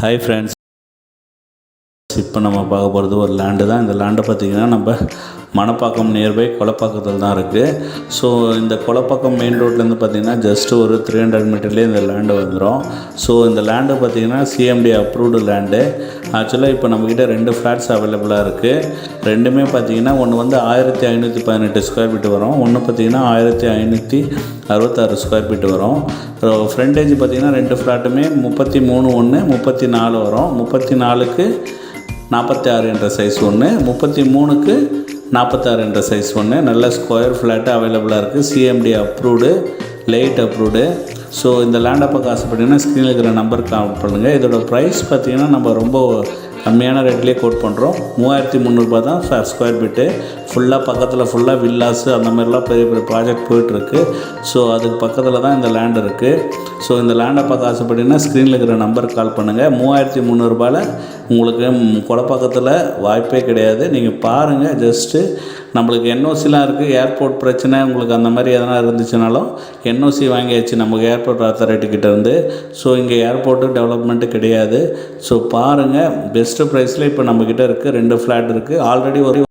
Hi friends இப்போ நம்ம பார்க்க போகிறது ஒரு லேண்டு தான். இந்த லேண்டை பார்த்திங்கன்னா நம்ம மணப்பாக்கம் நியர்பை கொலப்பாக்கத்தில் தான் இருக்குது ஸோ இந்த கொலப்பாக்கம் மெயின் ரோட்லேருந்து பார்த்திங்கன்னா ஜஸ்ட் ஒரு த்ரீ ஹண்ட்ரட் மீட்டர்லேயே இந்த லேண்டு வந்துடும் ஸோ இந்த லேண்டு பார்த்திங்கன்னா சிஎம்டி அப்ரூவ்டு லேண்டு ஆக்சுவலாக இப்போ நம்மக்கிட்ட ரெண்டு ஃப்ளாட்ஸ் அவைலபிளாக இருக்குது ரெண்டுமே பார்த்திங்கன்னா ஒன்று வந்து ஆயிரத்தி ஐநூற்றி பதினெட்டு ஸ்கொயர் ஃபீட் வரும். ஒன்று பார்த்திங்கன்னா ஆயிரத்தி ஐநூற்றி அறுபத்தாறு ஸ்கொயர் ஃபீட் வரும். ஃப்ரண்டேஜ் பார்த்திங்கன்னா ரெண்டு ஃப்ளாட்டுமே முப்பத்தி மூணு ஒன்று முப்பத்தி நாலு வரும். முப்பத்தி நாலுக்கு நாற்பத்தி ஆறு என்ற சைஸ் ஒன்று முப்பத்தி மூணுக்கு நாற்பத்தாறு என்ற சைஸ் ஒன்று நல்ல ஸ்கொயர் ஃப்ளாட்டு அவைலபிளாக இருக்குது CMT approved light approved so இந்த லேண்டை காசு ஆசைப்பட்டீங்கன்னா ஸ்க்ரீனில் இருக்கிற நம்பர் கால் பண்ணுங்கள் இதோட ப்ரைஸ் பார்த்திங்கன்னா நம்ம ரொம்ப கம்மியான ரேட்லேயே கோட் பண்ணுறோம் மூவாயிரத்தி முந்நூறுபா தான் ஸ்கொயர் ஃபீட்டு ஃபுல்லாக பக்கத்தில் ஃபுல்லாக வில்லாஸு அந்த மாதிரிலாம் பெரிய பெரிய ப்ராஜெக்ட் போயிட்டுருக்கு. ஸோ அதுக்கு பக்கத்தில் தான் இந்த லேண்ட் இருக்குது ஸோ இந்த லேண்டை பார்க்க ஆசைப்பட்டீங்கன்னா ஸ்க்ரீனில் இருக்கிற நம்பருக்கு கால் பண்ணுங்கள் மூவாயிரத்தி முந்நூறுபாவில் உங்களுக்கு ம், கொலப்பாக்கத்தில் வாய்ப்பே கிடையாது. நீங்கள் பாருங்கள் ஜஸ்ட்டு நம்மளுக்கு என்ஓசிலாம் இருக்குது ஏர்போர்ட் பிரச்சனை உங்களுக்கு அந்த மாதிரி எதனா இருந்துச்சுனாலும் என்ஓசி வாங்கியாச்சு நமக்கு ஏர்போர்ட் அத்தாரிட்டி கிட்ட ஸோ இங்கே ஏர்போர்ட்டு டெவலப்மெண்ட்டு கிடையாது. ஸோ பாருங்கள் பெஸ்ட்டு ப்ரைஸில் இப்போ நம்மக்கிட்ட இருக்குது ரெண்டு ஃப்ளாட் இருக்குது ஆல்ரெடி ஒரு